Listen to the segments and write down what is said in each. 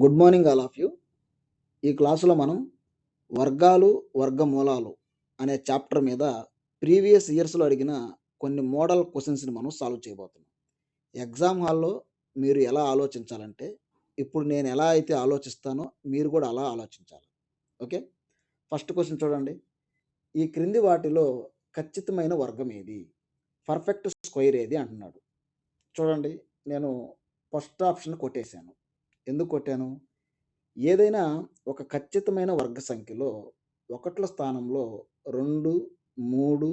Good morning all of you. ఈ క్లాసులో మనం వర్గాలు వర్గమూలాలు అనే చాప్టర్ మీద ప్రీవియస్ ఇయర్స్లో అడిగిన కొన్ని మోడల్ క్వశ్చన్స్ని మనం సాల్వ్ చేయబోతున్నాం. ఎగ్జామ్ హాల్లో మీరు ఎలా ఆలోచించాలంటే ఇప్పుడు నేను ఎలా అయితే ఆలోచిస్తానో మీరు కూడా అలా ఆలోచించాలి. ఓకే? ఫస్ట్ క్వశ్చన్ చూడండి. ఈ క్రింది వాటిలో ఖచ్చితమైన వర్గం ఏది? పర్ఫెక్ట్ స్క్వైర్ ఏది అంటున్నాడు. చూడండి నేను ఫస్ట్ ఆప్షన్ కొట్టేశాను. ఎందుకు కొట్టాను? ఏదైనా ఒక ఖచ్చితమైన వర్గ సంఖ్యలో ఒకట్ల స్థానంలో రెండు మూడు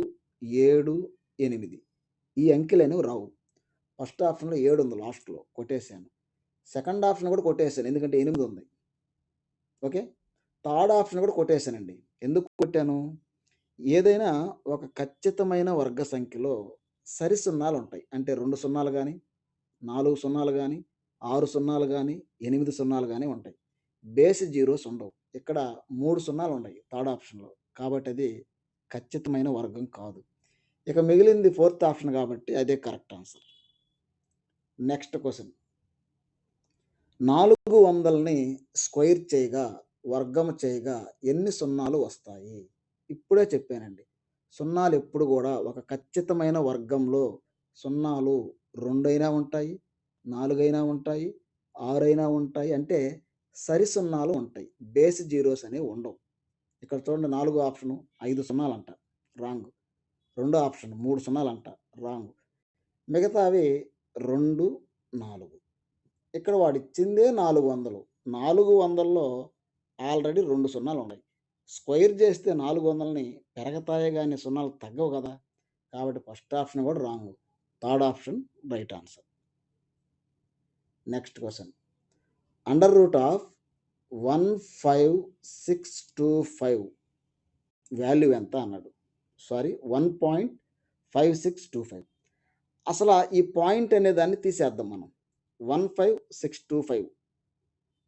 ఏడు ఎనిమిది ఈ అంకెలు అనేవి రావు. ఫస్ట్ ఆప్షన్లో ఏడు ఉంది లాస్ట్లో కొట్టేశాను. సెకండ్ ఆప్షన్ కూడా కొట్టేశాను ఎందుకంటే ఎనిమిది ఉంది. ఓకే? థర్డ్ ఆప్షన్ కూడా కొట్టేశానండి. ఎందుకు కొట్టాను? ఏదైనా ఒక ఖచ్చితమైన వర్గ సంఖ్యలో సరి సున్నాలు ఉంటాయి అంటే రెండు సున్నాలు కానీ నాలుగు సున్నాలు కానీ ఆరు సున్నాలు కానీ ఎనిమిది సున్నాలు కానీ ఉంటాయి. బేస్ జీరోస్ ఉండవు. ఇక్కడ మూడు సున్నాలు ఉన్నాయి థర్డ్ ఆప్షన్లో. కాబట్టి అది ఖచ్చితమైన వర్గం కాదు. ఇక మిగిలింది ఫోర్త్ ఆప్షన్ కాబట్టి అదే కరెక్ట్ ఆన్సర్. Next question. నాలుగు వందలని స్క్వైర్ చేయగా వర్గం చేయగా ఎన్ని సున్నాలు వస్తాయి? ఇప్పుడే చెప్పానండి. సున్నాలు ఎప్పుడు కూడా ఒక ఖచ్చితమైన వర్గంలో సున్నాలు రెండైనా ఉంటాయి నాలుగైనా ఉంటాయి ఆరైనా ఉంటాయి. అంటే సరి సున్నాలు ఉంటాయి. బేస్ జీరోస్ అనేవి ఉండవు. ఇక్కడ చూడండి నాలుగో ఆప్షను ఐదు సున్నాలు అంట రాంగ్. రెండో ఆప్షన్ మూడు సున్నాలు అంట రాంగ్. మిగతావి రెండు నాలుగు. ఇక్కడ వాడిచ్చిందే నాలుగు వందలు. నాలుగు వందల్లో ఆల్రెడీ రెండు సున్నాలు ఉన్నాయి స్క్వైర్ చేస్తే నాలుగు వందలని పెరగతాయే కానీ సున్నాలు తగ్గవు కదా. కాబట్టి ఫస్ట్ ఆప్షన్ కూడా wrong. Third option right answer. Next question under root of one five six two five value ఎంత అన్నాడు? Sorry one point five six two five అసలు ఈ పాయింట్ అనే దాన్ని తీసేద్దాం మనం. One five six two five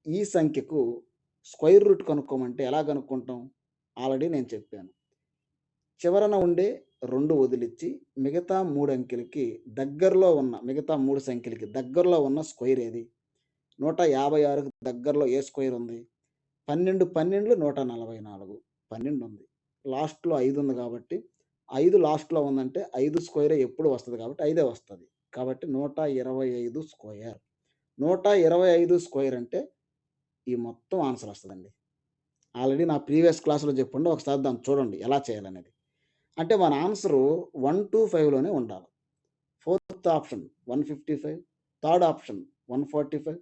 ఈ సంఖ్యకు స్క్వైర్ రూట్ కనుక్కోమంటే ఎలా కనుక్కుంటాం? ఆల్రెడీ నేను చెప్పాను. చివరన ఉండే రెండు వదిలిచ్చి మిగతా మూడు అంకెలకి దగ్గరలో ఉన్న మిగతా మూడు సంఖ్యలకి దగ్గరలో ఉన్న స్క్వేర్ ఏది? నూట యాభై ఆరుకు దగ్గరలో ఏ స్క్వేర్ ఉంది? పన్నెండు పన్నెండులు నూట నలభై నాలుగు. పన్నెండు ఉంది. లాస్ట్లో ఐదు ఉంది కాబట్టి ఐదు లాస్ట్లో ఉందంటే ఐదు స్క్వేరే ఎప్పుడు వస్తుంది కాబట్టి ఐదే వస్తుంది. కాబట్టి నూట ఇరవై ఐదు స్క్వేర్. నూట ఇరవై ఐదు స్క్వేర్ అంటే ఈ మొత్తం ఆన్సర్ వస్తుందండి. ఆల్రెడీ నా ప్రీవియస్ క్లాస్లో చెప్పండి ఒకసారి దాన్ని చూడండి ఎలా చేయాలనేది. అంటే మన ఆన్సరు వన్ టూ ఫైవ్లోనే ఉండాలి. Fourth option one fifty five third option one forty five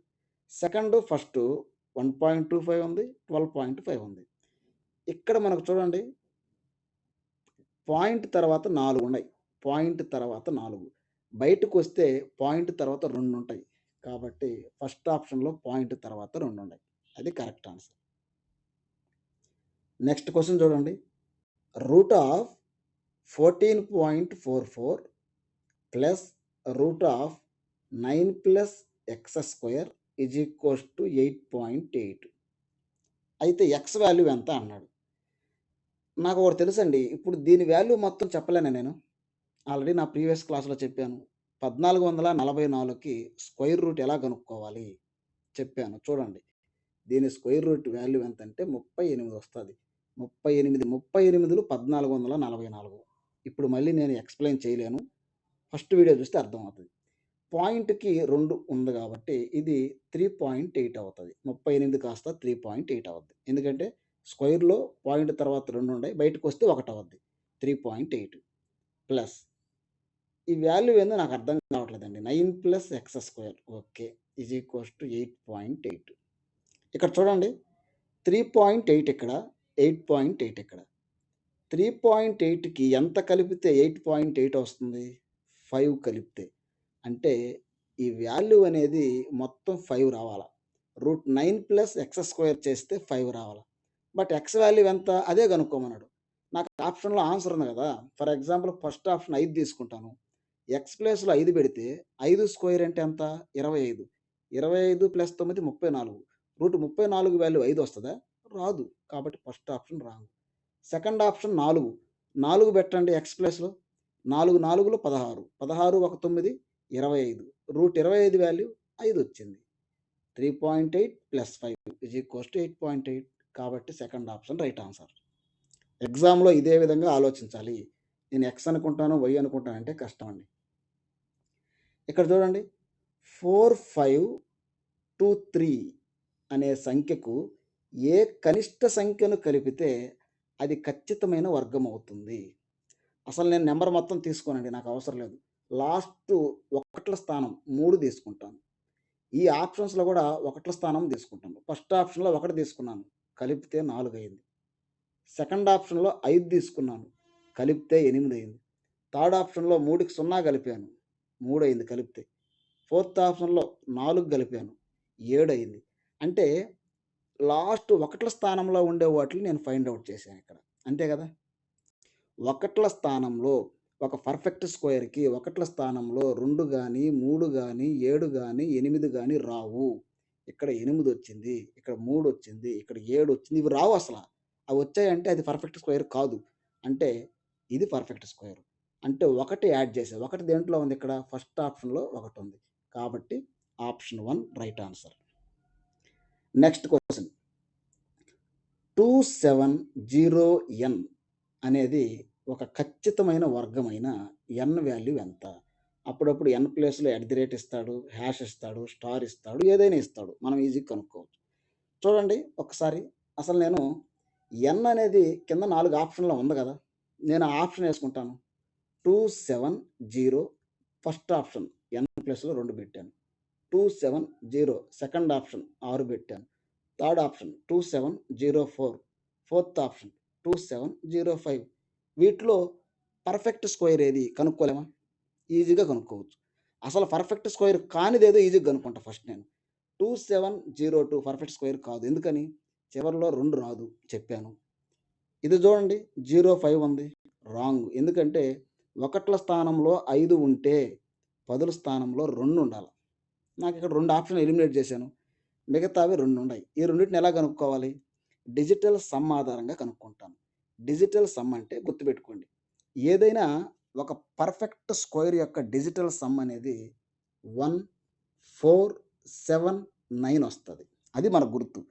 second first one point two five ఉంది ట్వెల్వ్ పాయింట్ ఫైవ్ ఉంది. ఇక్కడ మనకు చూడండి పాయింట్ తర్వాత నాలుగు ఉన్నాయి. పాయింట్ తర్వాత నాలుగు. బయటకు వస్తే పాయింట్ తర్వాత రెండు ఉంటాయి. కాబట్టి ఫస్ట్ ఆప్షన్లో పాయింట్ తర్వాత రెండు ఉన్నాయి. అది కరెక్ట్ ఆన్సర్. నెక్స్ట్ క్వశ్చన్ చూడండి. Root of fourteen point four four plus root of nine plus X square is equals to eight point eight అయితే ఎక్స్ వాల్యూ ఎంత అన్నాడు? నాకు ఒకటి తెలుసండి ఇప్పుడు దీని వాల్యూ మొత్తం చెప్పలేను నేను. ఆల్రెడీ నా ప్రీవియస్ క్లాస్లో చెప్పాను. పద్నాలుగు వందల నలభై నాలుగుకి స్క్వైర్ రూట్ ఎలా కనుక్కోవాలి? చెప్పాను చూడండి. దీని స్క్వైర్ రూట్ వాల్యూ ఎంత అంటే ముప్పై ఎనిమిది వస్తుంది. ముప్పై ఎనిమిది ముప్పై ఎనిమిదిలు పద్నాలుగు వందల నలభై నాలుగు. ఇప్పుడు మళ్ళీ నేను ఎక్స్ప్లెయిన్ చేయలేను. ఫస్ట్ వీడియో చూస్తే అర్థమవుతుంది. పాయింట్కి రెండు ఉంది కాబట్టి ఇది త్రీ పాయింట్ ఎయిట్ అవుతుంది. ముప్పై ఎనిమిది కాస్త త్రీ పాయింట్ ఎయిట్ అవుద్ది. ఎందుకంటే స్క్వైర్లో పాయింట్ తర్వాత రెండు ఉన్నాయి. బయటకు వస్తే ఒకటి అవుద్ది. Three point eight plus. ఈ వాల్యూ ఏందో నాకు అర్థం కావట్లేదండి. Nine plus X square. Okay. Is equals to eight point eight. ఇక్కడ చూడండి. త్రీ పాయింట్ ఎయిట్ ఇక్కడ ఎయిట్ పాయింట్ ఎయిట్ ఇక్కడ. త్రీ పాయింట్ ఎయిట్కి ఎంత కలిపితే ఎయిట్ పాయింట్ ఎయిట్ వస్తుంది? ఫైవ్ కలిపితే. అంటే ఈ వాల్యూ అనేది మొత్తం ఫైవ్ రావాలా. Root nine plus X square చేస్తే ఫైవ్ రావాలా. బట్ ఎక్స్ వాల్యూ ఎంత? అదే కనుక్కోమన్నాడు. నాకు ఆప్షన్లో ఆన్సర్ ఉంది కదా. ఫర్ ఎగ్జాంపుల్ ఫస్ట్ ఆప్షన్ ఐదు తీసుకుంటాను. ఎక్స్ ప్లేస్లో ఐదు పెడితే ఐదు స్క్వేర్ అంటే ఎంత? ఇరవై ఐదు. ఇరవై ఐదు ప్లస్ తొమ్మిది ముప్పై నాలుగు. రూట్ ముప్పై నాలుగు వాల్యూ ఐదు వస్తుందా? రాదు. కాబట్టి first option wrong. Second option నాలుగు. నాలుగు పెట్టండి ఎక్స్ ప్లస్లో. నాలుగు నాలుగులో పదహారు. పదహారు ఒక తొమ్మిది ఇరవై ఐదు. రూట్ ఇరవై ఐదు వాల్యూ ఐదు వచ్చింది. Three point eight plus five is equals to eight point eight కాబట్టి సెకండ్ ఆప్షన్ రైట్ ఆన్సర్. ఎగ్జామ్లో ఇదే విధంగా ఆలోచించాలి. నేను ఎక్స్ అనుకుంటాను వై అనుకుంటాను అంటే కష్టం అండి. ఇక్కడ చూడండి. ఫోర్ ఫైవ్ టూ త్రీ అనే సంఖ్యకు ఏ కనిష్ట సంఖ్యను కలిపితే అది ఖచ్చితమైన వర్గం అవుతుంది. అసలు నేను నెంబర్ మొత్తం తీసుకోనండి నాకు అవసరం లేదు. లాస్ట్ ఒకట్ల స్థానం మూడు తీసుకుంటాను. ఈ ఆప్షన్స్లో కూడా ఒకట్ల స్థానం తీసుకుంటాను. ఫస్ట్ ఆప్షన్లో ఒకటి తీసుకున్నాను కలిపితే నాలుగు అయింది సెకండ్ ఆప్షన్లో ఐదు తీసుకున్నాను కలిపితే ఎనిమిది అయింది థర్డ్ ఆప్షన్లో మూడుకి సున్నా కలిపాను మూడు అయింది కలిపితే. ఫోర్త్ ఆప్షన్లో నాలుగు కలిపాను ఏడు అయింది అంటే లాస్ట్ ఒకట్ల స్థానంలో ఉండే వాటిని నేను ఫైండ్ అవుట్ చేశాను ఇక్కడ. అంతే కదా? ఒకట్ల స్థానంలో ఒక పర్ఫెక్ట్ స్క్వేర్కి ఒకట్ల స్థానంలో రెండు కానీ మూడు కానీ ఏడు కానీ ఎనిమిది కానీ రావు. ఇక్కడ ఎనిమిది వచ్చింది ఇక్కడ మూడు వచ్చింది ఇక్కడ ఏడు వచ్చింది ఇవి రావు అసలు. అవి వచ్చాయంటే అది పర్ఫెక్ట్ స్క్వేర్ కాదు. అంటే ఇది పర్ఫెక్ట్ స్క్వేర్. అంటే ఒకటి యాడ్ చేసే ఒకటి దేంట్లో ఉంది ఇక్కడ? ఫస్ట్ ఆప్షన్లో ఒకటి ఉంది. కాబట్టి option one right answer. Next question two seven zero N అనేది ఒక ఖచ్చితమైన వర్గమైన ఎన్ వాల్యూ ఎంత? అప్పుడప్పుడు ఎన్ ప్లేస్లో ఎట్ ది రేట్ ఇస్తాడు హ్యాష్ ఇస్తాడు స్టార్ ఇస్తాడు ఏదైనా ఇస్తాడు. మనం ఈజీగా కనుక్కోవచ్చు. చూడండి ఒకసారి. అసలు నేను ఎన్ అనేది కింద నాలుగు ఆప్షన్లో ఉంది కదా. నేను ఆప్షన్ వేసుకుంటాను. Two seven zero first option N ప్లేస్లో రెండు పెట్టాను. Two seven zero second option ఆరు పెట్టాను. Third option two seven zero four fourth option two seven zero five వీటిలో పర్ఫెక్ట్ స్క్వేర్ ఏది? కనుక్కోలేమా? ఈజీగా కనుక్కోవచ్చు. అసలు పర్ఫెక్ట్ స్క్వేర్ కానిదేదో ఈజీగా కనుక్కుంటా ఫస్ట్ నేను. Two seven zero two perfect square కాదు. ఎందుకని? చివరిలో రెండు రాదు. చెప్పాను. ఇది చూడండి. జీరో ఫైవ్ ఉంది. రాంగ్ ఎందుకంటే ఒకట్ల స్థానంలో ఐదు ఉంటే పదుల స్థానంలో రెండు ఉండాలి. నాకు ఇక్కడ రెండు ఆప్షన్లు ఎలిమినేట్ చేశాను. మిగతావి రెండు ఉన్నాయి ఈ రెండింటిని ఎలా కనుక్కోవాలి? డిజిటల్ సమ్ ఆధారంగా కనుక్కుంటాను. డిజిటల్ సమ్ అంటే గుర్తుపెట్టుకోండి. ఏదైనా ఒక పర్ఫెక్ట్ స్క్వేర్ యొక్క డిజిటల్ సమ్ అనేది వన్ ఫోర్ సెవెన్ నైన్ వస్తుంది. అది మన గుర్తు.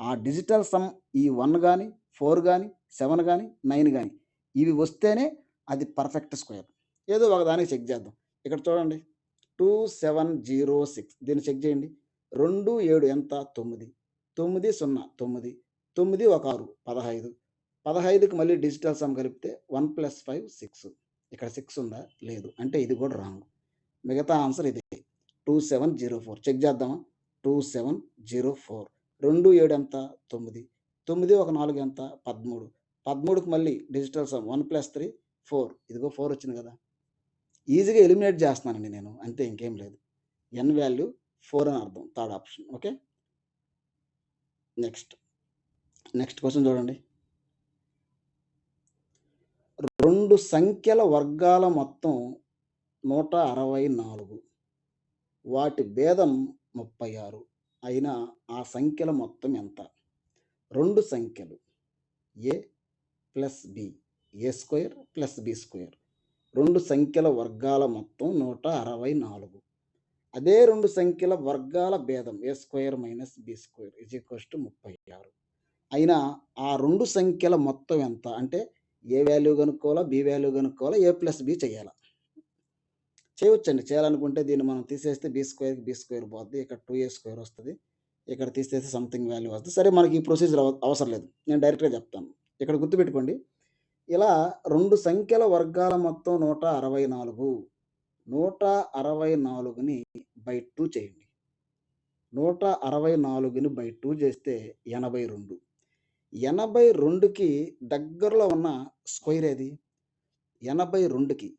ఆ డిజిటల్ సమ్ ఈ వన్ కానీ ఫోర్ కానీ సెవెన్ కానీ నైన్ కానీ ఇవి వస్తేనే అది పర్ఫెక్ట్ స్క్వేర్. ఏదో ఒకదానికి చెక్ చేద్దాం. ఇక్కడ చూడండి. Two seven zero six. దీన్ని చెక్ చేయండి. రెండు ఏడు ఎంత? తొమ్మిది. తొమ్మిది సున్నా తొమ్మిది. తొమ్మిది ఒక ఆరు పదహైదు. పదహైదుకి మళ్ళీ డిజిటల్ సమ్ కలిపితే వన్ ప్లస్ ఫైవ్ సిక్స్. ఇక్కడ సిక్స్ ఉందా? లేదు. అంటే ఇది కూడా రాంగ్. మిగతా ఆన్సర్ ఇదే. Two seven zero four. Check చేద్దామా? Two seven zero four. రెండు ఏడు ఎంత? తొమ్మిది. తొమ్మిది ఒక నాలుగు ఎంత? పదమూడు. పదమూడుకి మళ్ళీ digital sum one plus three four. ఇదిగో ఫోర్ వచ్చింది కదా. ఈజీగా ఎలిమినేట్ చేస్తున్నానండి నేను. అంతే ఇంకేం లేదు. ఎన్ వాల్యూ ఫోర్ అని అర్థం. Third option. Okay? Next. Next question చూడండి. రెండు సంఖ్యల వర్గాల మొత్తం నూట అరవై నాలుగు. వాటి భేదం ముప్పై ఆరు. అయినా ఆ సంఖ్యల మొత్తం ఎంత? రెండు సంఖ్యలు. A plus B. A square plus B square. రెండు సంఖ్యల వర్గాల మొత్తం నూట అరవై నాలుగు. అదే రెండు సంఖ్యల వర్గాల భేదం A square minus B square is equals to ముప్పై ఆరు. అయినా ఆ రెండు సంఖ్యల మొత్తం ఎంత? అంటే ఏ వాల్యూ కనుక్కోవాలా? బి వాల్యూ కనుక్కోవాలా? ఏ ప్లస్ బి చేయాలా? చేయవచ్చండి చేయాలనుకుంటే దీన్ని మనం తీసేస్తే బి స్క్వేర్కి బి స్క్వేర్ పోద్ది. ఇక్కడ టూ ఏ స్క్వేర్ వస్తుంది. ఇక్కడ తీసేస్తే సంథింగ్ వాల్యూ వస్తుంది. సరే మనకి ఈ ప్రొసీజర్ అవ- అవసరం లేదు. నేను డైరెక్ట్గా చెప్తాను. ఇక్కడ గుర్తుపెట్టుకోండి. ఇలా రెండు సంఖ్యల వర్గాల మొత్తం నూట అరవై నాలుగు. నూట అరవై నాలుగుని బై టూ చేయండి. నూట అరవై నాలుగుని బై టూ చేస్తే ఎనభై రెండు. ఎనభై రెండుకి దగ్గరలో ఉన్న స్క్వేర్ ఏది? ఎనభై రెండుకి.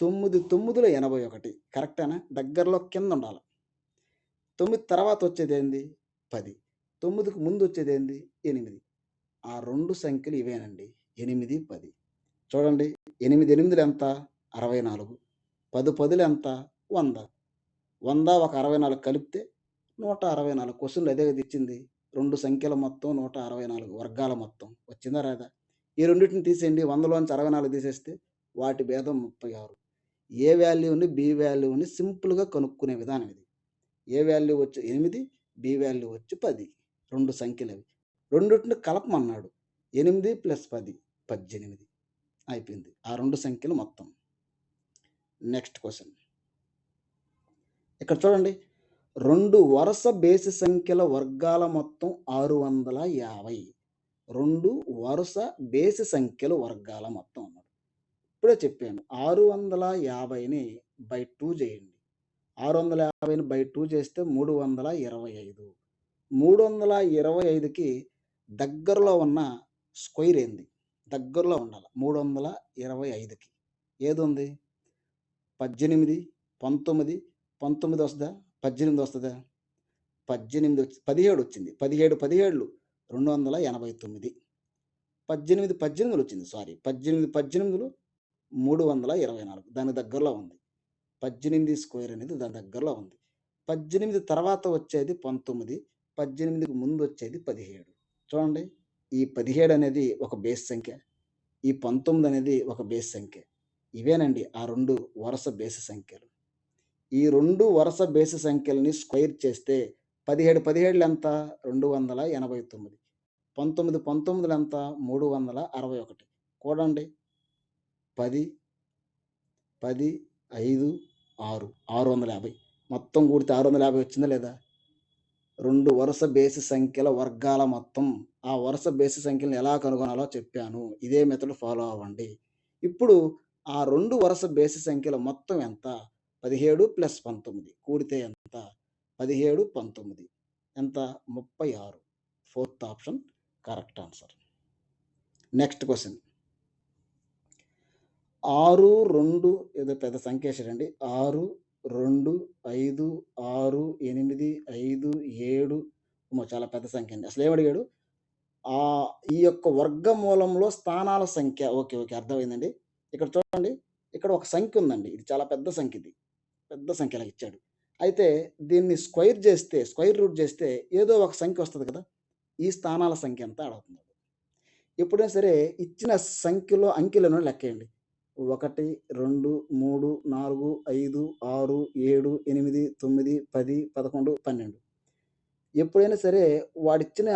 తొమ్మిది తొమ్మిదిలో ఎనభై ఒకటి. కరెక్టేనా? దగ్గరలో కింద ఉండాలి. తొమ్మిది తర్వాత వచ్చేది ఏంది? పది. తొమ్మిదికి ముందు వచ్చేది ఏంది? ఎనిమిది. ఆ రెండు సంఖ్యలు ఇవేనండి. ఎనిమిది పది. చూడండి ఎనిమిది ఎనిమిదిలు ఎంత? అరవై నాలుగు. పది పదులు ఎంత? వంద. వంద ఒక అరవై నాలుగు కలిపితే నూట అరవై నాలుగు. క్వశ్చన్లు అదే ఇచ్చింది. రెండు సంఖ్యల మొత్తం నూట అరవై నాలుగు వర్గాల మొత్తం. వచ్చిందా రాదా? ఈ రెండింటిని తీసేయండి. వందలోంచి అరవై నాలుగు తీసేస్తే వాటి భేదం ముప్పై ఆరు. ఏ వాల్యూని బి వాల్యూని సింపుల్గా కనుక్కునే విధానం ఇది. ఏ వాల్యూ వచ్చి ఎనిమిది బి వాల్యూ వచ్చి పది. రెండు సంఖ్యలు అవి రెండింటిని కలపమన్నాడు. ఎనిమిది ప్లస్ పది. పద్దెనిమిది. అయిపోయింది. ఆ రెండు సంఖ్యలు మొత్తం. నెక్స్ట్ క్వశ్చన్ ఇక్కడ చూడండి. రెండు వరుస బేసి సంఖ్యల వర్గాల మొత్తం ఆరు వందల యాభై. రెండు వరుస బేసి సంఖ్యల వర్గాల మొత్తం అన్నాడు. ఇప్పుడే చెప్పాను. ఆరు వందల యాభైని బై టూ చేయండి. ఆరు వందల యాభైని బై టూ చేస్తే మూడు వందల ఇరవై ఐదు. మూడు వందల ఇరవై ఐదుకి దగ్గరలో ఉన్న స్క్వైర్ ఏంది? దగ్గరలో ఉండాలి. మూడు వందల ఇరవై ఐదుకి. ఏది ఉంది పద్దెనిమిది పంతొమ్మిది పంతొమ్మిది వస్తుందా? పద్దెనిమిది వస్తుందా? పద్దెనిమిది వచ్చి పదిహేడు వచ్చింది. పదిహేడు పదిహేడులు. రెండు వందల ఎనభై తొమ్మిది. పద్దెనిమిది పద్దెనిమిదిలు వచ్చింది. సారీ. పద్దెనిమిది పద్దెనిమిదిలు మూడు వందల ఇరవై నాలుగు. దాని దగ్గరలో ఉంది. పద్దెనిమిది స్క్వేర్ అనేది దాని దగ్గరలో ఉంది. పద్దెనిమిది తర్వాత వచ్చేది పంతొమ్మిది. పద్దెనిమిదికి ముందు వచ్చేది పదిహేడు. చూడండి. ఈ పదిహేడు అనేది ఒక బేస్ సంఖ్య ఈ పంతొమ్మిది అనేది ఒక బేస్ సంఖ్య. ఇవేనండి ఆ రెండు వరుస బేస్ సంఖ్యలు. ఈ రెండు వరుస బేస్ సంఖ్యలని స్క్వైర్ చేస్తే పదిహేడు పదిహేడులు ఎంత రెండు వందల ఎనభై తొమ్మిది. పంతొమ్మిది పంతొమ్మిదిలు ఎంత మూడు వందల అరవై ఒకటి. కూడండి. పది పది ఐదు ఆరు. ఆరు వందల యాభై. మొత్తం కూడితే ఆరు వందల యాభై వచ్చిందా లేదా? రెండు వరుస బేసి సంఖ్యల వర్గాల మొత్తం ఆ వరుస బేసి సంఖ్యలను ఎలా కనుగొనాలో చెప్పాను. ఇదే మెథడ్ ఫాలో అవ్వండి. ఇప్పుడు ఆ రెండు వరుస బేసి సంఖ్యల మొత్తం ఎంత? పదిహేడు ప్లస్ పంతొమ్మిది. కూడితే ఎంత? పదిహేడు పంతొమ్మిది. ఎంత? ముప్పై ఆరు. Fourth option correct answer next question ఆరు రెండు ఏదో పెద్ద సంఖ్య వేసాడండి ఆరు రెండు ఐదు ఆరు ఎనిమిది ఐదు ఏడు. చాలా పెద్ద సంఖ్య అండి. అసలు ఏమడిగాడు ఈ యొక్క వర్గమూలంలో స్థానాల సంఖ్య ఓకే ఓకే అర్థమైందండి. ఇక్కడ చూడండి ఇక్కడ ఒక సంఖ్య ఉందండి. ఇది చాలా పెద్ద సంఖ్య ఇది. పెద్ద సంఖ్యలకు ఇచ్చాడు. అయితే దీన్ని స్క్వైర్ చేస్తే స్క్వైర్ రూట్ చేస్తే ఏదో ఒక సంఖ్య వస్తుంది కదా ఈ స్థానాల సంఖ్య అంతా అడుగుతుంది ఎప్పుడైనా సరే ఇచ్చిన సంఖ్యలో అంకెలను లెక్కేయండి. ఒకటి రెండు మూడు నాలుగు ఐదు ఆరు ఏడు ఎనిమిది తొమ్మిది పది పదకొండు పన్నెండు. ఎప్పుడైనా సరే వాడిచ్చిన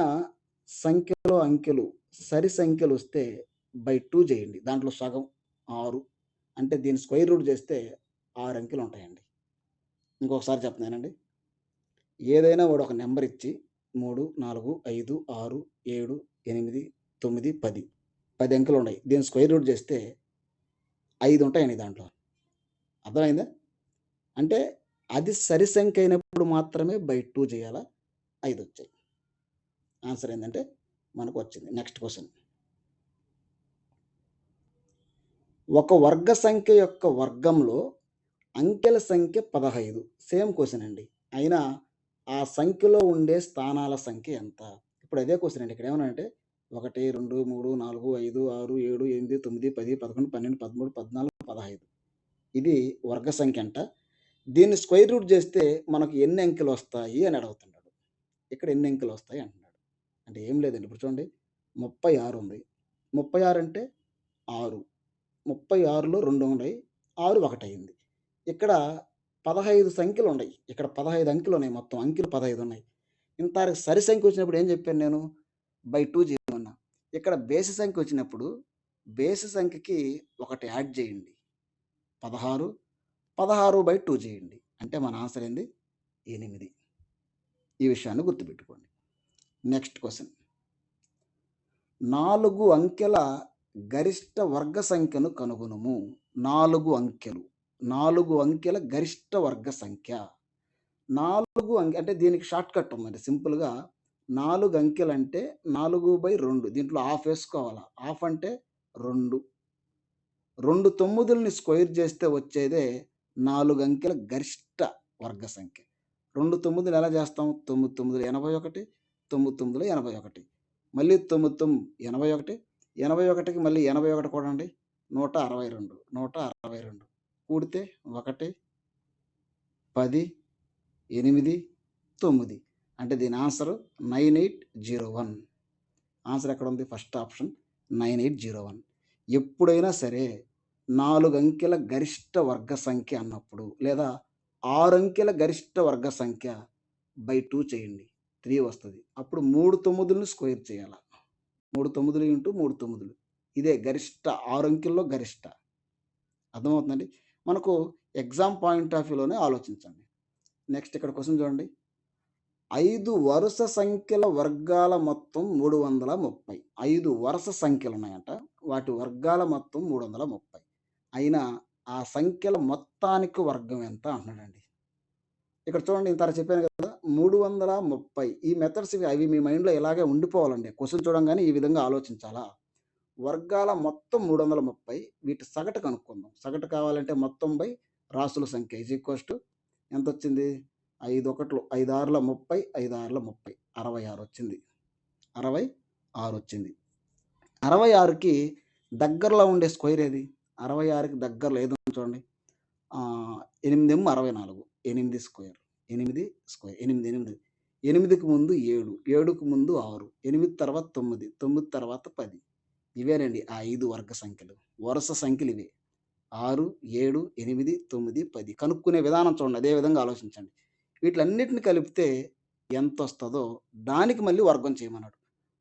సంఖ్యలో అంకెలు సరి సంఖ్యలు వస్తే బై టూ చేయండి. దాంట్లో సగం ఆరు అంటే దీన్ని స్క్వైర్ రూట్ చేస్తే ఆరు అంకెలు ఉంటాయండి. ఇంకొకసారి చెప్తున్నానండి ఏదైనా వాడు ఒక నెంబర్ ఇచ్చి మూడు నాలుగు ఐదు ఆరు ఏడు ఎనిమిది తొమ్మిది పది పది అంకెలు ఉన్నాయి. దీన్ని స్క్వైర్ రూట్ చేస్తే ఐదు ఉంటాయండి దాంట్లో. అర్థమైందా? అంటే అది సరి సంఖ్య అయినప్పుడు మాత్రమే బై టూ చేయాలా? ఐదు వచ్చాయి. ఆన్సర్ ఏంటంటే మనకు వచ్చింది నెక్స్ట్ క్వశ్చన్. ఒక వర్గ సంఖ్య యొక్క వర్గంలో అంకెల సంఖ్య పదహైదు. సేమ్ క్వశ్చన్ అండి. అయినా ఆ సంఖ్యలో ఉండే స్థానాల సంఖ్య ఎంత? ఇప్పుడు అదే క్వశ్చన్ అండి. ఇక్కడ ఏమన్నా అంటే ఒకటి రెండు మూడు నాలుగు ఐదు ఆరు ఏడు ఎనిమిది తొమ్మిది పది పదకొండు పన్నెండు పదమూడు పద్నాలుగు పదహైదు. ఇది వర్గ సంఖ్య అంట. దీన్ని స్క్వైర్ రూట్ చేస్తే మనకు ఎన్ని అంకెలు వస్తాయి అని అడుగుతున్నాడు. ఇక్కడ ఎన్ని అంకెలు వస్తాయి అంటున్నాడు. అంటే ఏం లేదండి. ఇప్పుడు చూడండి. ముప్పై ఆరు ఉంది. ముప్పై ఆరు అంటే ఆరు. ముప్పై ఆరులో రెండు ఉన్నాయి. ఆరు ఒకటి అయింది ఇక్కడ పదహైదు సంఖ్యలు ఉన్నాయి. ఇక్కడ పదహైదు అంకెలు ఉన్నాయి. మొత్తం అంకెలు పదహైదు ఉన్నాయి. ఇంత సరి సంఖ్య వచ్చినప్పుడు ఏం చెప్పాను నేను? బై టూ చేయమన్నా. ఇక్కడ బేసి సంఖ్య వచ్చినప్పుడు బేసి సంఖ్యకి ఒకటి యాడ్ చేయండి. పదహారు. పదహారు బై టూ చేయండి. అంటే మన ఆన్సర్ ఏంది? ఎనిమిది. ఈ విషయాన్ని గుర్తుపెట్టుకోండి. నెక్స్ట్ క్వశ్చన్ నాలుగు అంకెల గరిష్ట వర్గ సంఖ్యను కనుగొనుము. నాలుగు అంకెలు. నాలుగు అంకెల గరిష్ట వర్గ సంఖ్య. నాలుగు అంకె అంటే దీనికి షార్ట్ కట్ ఉందండి సింపుల్గా నాలుగు అంకెలు అంటే నాలుగు బై రెండు. దీంట్లో హాఫ్ వేసుకోవాలా? హాఫ్ అంటే రెండు. రెండు తొమ్మిదిల్ని స్క్వైర్ చేస్తే వచ్చేదే నాలుగు అంకెల గరిష్ట వర్గ సంఖ్య. రెండు తొమ్మిదిని ఎలా చేస్తాం? తొమ్మిది తొమ్మిది ఎనభై ఒకటి. తొమ్మిది తొమ్మిదిలో ఎనభై ఒకటి. మళ్ళీ తొమ్మిది తొమ్మిది ఎనభై ఒకటి. ఎనభై ఒకటికి మళ్ళీ ఎనభై ఒకటి కూడండి. నూట అరవై రెండు. నూట అరవై రెండు. కూడితే ఒకటి పది ఎనిమిది తొమ్మిది. అంటే దీని answer nine eight zero one. Answer ఎక్కడ ఉంది first option nine eight zero one. ఎప్పుడైనా సరే నాలుగు అంకెల గరిష్ట వర్గ సంఖ్య అన్నప్పుడు లేదా ఆరు అంకెల గరిష్ట వర్గ సంఖ్య బై టూ చేయండి. త్రీ వస్తుంది. అప్పుడు మూడు తొమ్మిదిలను స్క్వేర్ చేయాల. మూడు తొమ్మిదిలు ఇంటూ మూడు తొమ్మిదిలు. ఇదే గరిష్ట ఆరు అంకెల్లో గరిష్ట. అర్థమవుతుందండి? మనకు ఎగ్జామ్ పాయింట్ ఆఫ్ వ్యూలోనే ఆలోచించండి. నెక్స్ట్ ఇక్కడ క్వశ్చన్ చూడండి. ఐదు వరుస సంఖ్యల వర్గాల మొత్తం మూడు వందల ముప్పై. ఐదు వరుస సంఖ్యలు ఉన్నాయంట. వాటి వర్గాల మొత్తం మూడు వందల ముప్పై. అయినా ఆ సంఖ్యల మొత్తానికి వర్గం ఎంత అంటున్నాడండి. ఇక్కడ చూడండి ఇంత చెప్పాను కదా. మూడు వందల ముప్పై ఈ మెథడ్స్ ఇవి అవి మీ మైండ్లో ఇలాగే ఉండిపోవాలండి? క్వశ్చన్ చూడంగానే ఈ విధంగా ఆలోచించాలా? వర్గాల మొత్తం మూడు వందల ముప్పై వీటి సగటు కనుక్కుందాం. సగటు కావాలంటే మొత్తం బై రాసుల సంఖ్య. ఈజ్ ఈక్వల్స్ ఎంత వచ్చింది ఐదు ఒకట్లు ఐదు ఆరుల ముప్పై ఐదు ఆరుల ముప్పై. అరవై ఆరు వచ్చింది అరవై ఆరు వచ్చింది అరవై ఆరుకి దగ్గరలో ఉండే స్క్వేర్ ఏది? అరవై ఆరుకి దగ్గరలో ఏదో చూడండి? ఎనిమిది ఏమో అరవై నాలుగు. ఎనిమిది స్క్వేర్ ఎనిమిది స్క్వేర్ ఎనిమిది ఎనిమిది. ఎనిమిదికి ముందు ఏడు ఏడుకు ముందు ఆరు ఎనిమిది తర్వాత తొమ్మిది తొమ్మిది తర్వాత పది. ఇవేనండి ఆ ఐదు వర్గ సంఖ్యలు. వరుస సంఖ్యలు ఇవే. ఆరు ఏడు ఎనిమిది తొమ్మిది పది. కనుక్కునే విధానం చూడండి అదే విధంగా ఆలోచించండి. వీటిలన్నిటిని కలిపితే ఎంత వస్తుందో దానికి మళ్ళీ వర్గం చేయమన్నాడు.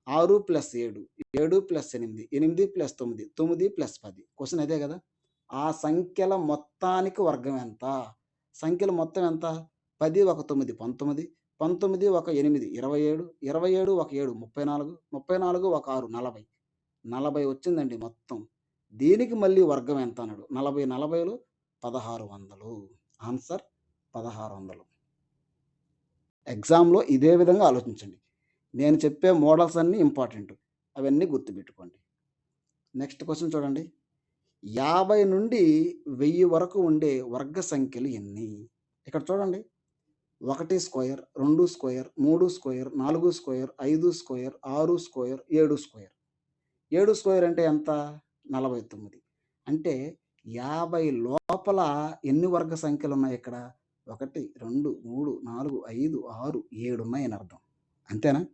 ఆరు ప్లస్ ఏడు ఏడు ప్లస్ ఎనిమిది ఎనిమిది ప్లస్ తొమ్మిది తొమ్మిది ప్లస్ పది. క్వశ్చన్ అదే కదా? ఆ సంఖ్యల మొత్తానికి వర్గం ఎంత? సంఖ్యల మొత్తం ఎంత? పది ఒక తొమ్మిది పంతొమ్మిది పంతొమ్మిది ఒక ఎనిమిది ఇరవై ఏడు ఇరవై ఏడు ఒక ఏడు ముప్పై నాలుగు ముప్పై నాలుగు ఒక ఆరు నలభై. నలభై వచ్చిందండి మొత్తం. దీనికి మళ్ళీ వర్గం ఎంత అన్నాడు? నలభై నలభైలో పదహారు వందలు. ఆన్సర్ పదహారు వందలు. ఎగ్జామ్లో ఇదే విధంగా ఆలోచించండి. నేను చెప్పే మోడల్స్ అన్నీ ఇంపార్టెంట్. అవన్నీ గుర్తుపెట్టుకోండి. నెక్స్ట్ క్వశ్చన్ చూడండి. యాభై నుండి వెయ్యి వరకు ఉండే వర్గ సంఖ్యలు ఎన్ని? ఇక్కడ చూడండి. ఒకటి స్క్వేర్ రెండు స్క్వేర్ మూడు స్క్వేర్ నాలుగు స్క్వేర్ ఐదు స్క్వేర్ ఆరు స్క్వేర్ ఏడు స్క్వేర్. ఏడు స్క్వేర్ అంటే ఎంత? నలభై తొమ్మిది. అంటే యాభై లోపల ఎన్ని వర్గ సంఖ్యలు ఉన్నాయి ఇక్కడ? ఒకటి రెండు మూడు నాలుగు ఐదు ఆరు ఏడు ఉన్నాయని అర్థం. అంతేనా?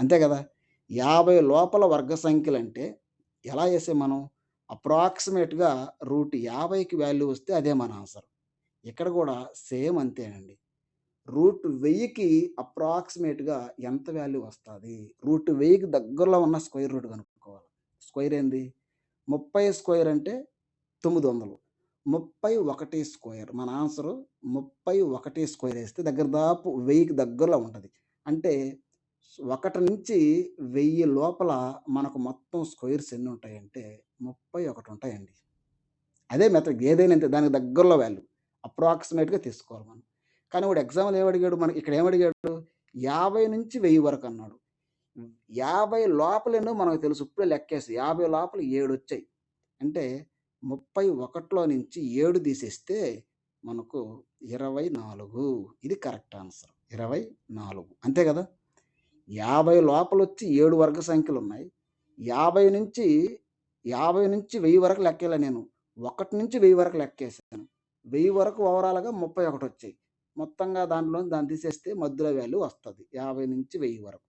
అంతే కదా? యాభై లోపల వర్గ సంఖ్యలు అంటే ఎలా చేసే మనం? అప్రాక్సిమేట్గా రూట్ యాభైకి వాల్యూ వస్తే అదే మన ఆన్సర్. ఇక్కడ కూడా సేమ్ అంతేనండి. రూట్ వెయ్యికి అప్రాక్సిమేట్గా ఎంత వాల్యూ వస్తుంది? రూట్ వెయ్యికి దగ్గరలో ఉన్న స్క్వేర్ రూట్ కనుక్కోవాలి. స్క్వేర్ ఏంది? ముప్పై స్క్వేర్ అంటే తొమ్మిది వందలు. ముప్పై ఒకటి స్క్వేర్. మన ఆన్సరు ముప్పై ఒకటి స్క్వేర్ వేస్తే దగ్గర దాపు వెయ్యికి దగ్గరలో ఉంటుంది. అంటే ఒకటి నుంచి వెయ్యి లోపల మనకు మొత్తం స్క్వేర్స్ ఎన్ని ఉంటాయంటే ముప్పై ఒకటి ఉంటాయండి. అదే మెథడ్. ఏదైనా దానికి దగ్గరలో వాల్యూ. అప్రాక్సిమేట్గా తీసుకోవాలి మనం. కానీ వాడు ఎగ్జామ్లు ఏమడిగాడు? మనకి ఇక్కడ ఏమడిగాడు? యాభై నుంచి వెయ్యి వరకు అన్నాడు. యాభై లోపలేనో మనకు తెలుసు. ఇప్పుడే లెక్కేసి యాభై లోపల ఏడు వచ్చాయి. అంటే ముప్పై ఒకటిలో నుంచి ఏడు తీసేస్తే మనకు ఇరవై నాలుగు. ఇది కరెక్ట్ ఆన్సర్. ఇరవై నాలుగు. అంతే కదా? యాభై లోపల వచ్చి ఏడు వర్గ సంఖ్యలు ఉన్నాయి. యాభై నుంచి యాభై నుంచి వెయ్యి వరకు లెక్కేలా నేను. ఒకటి నుంచి వెయ్యి వరకు లెక్కేసాను వెయ్యి వరకు ఓవరాల్గా ముప్పై ఒకటి వచ్చాయి. మొత్తంగా దాంట్లో దాన్ని తీసేస్తే మధ్యలో వాల్యూ వస్తుంది. యాభై నుంచి వెయ్యి వరకు.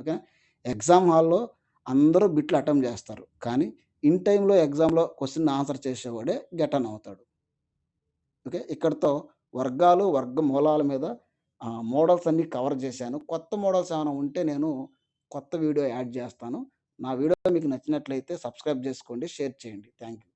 ఓకే ఎగ్జామ్ హాల్లో అందరూ బిట్లు అటెంప్ట్ చేస్తారు. కానీ ఇన్ టైంలో ఎగ్జామ్లో క్వశ్చన్ ఆన్సర్ చేసేవాడే గెటన్ అవుతాడు. ఓకే? ఇక్కడతో వర్గాలు వర్గ మూలాల మీద మోడల్స్ అన్నీ కవర్ చేశాను. కొత్త మోడల్స్ ఏమైనా ఉంటే నేను కొత్త వీడియో యాడ్ చేస్తాను. నా వీడియో మీకు నచ్చినట్లయితే సబ్స్క్రైబ్ చేసుకోండి షేర్ చేయండి. Thank you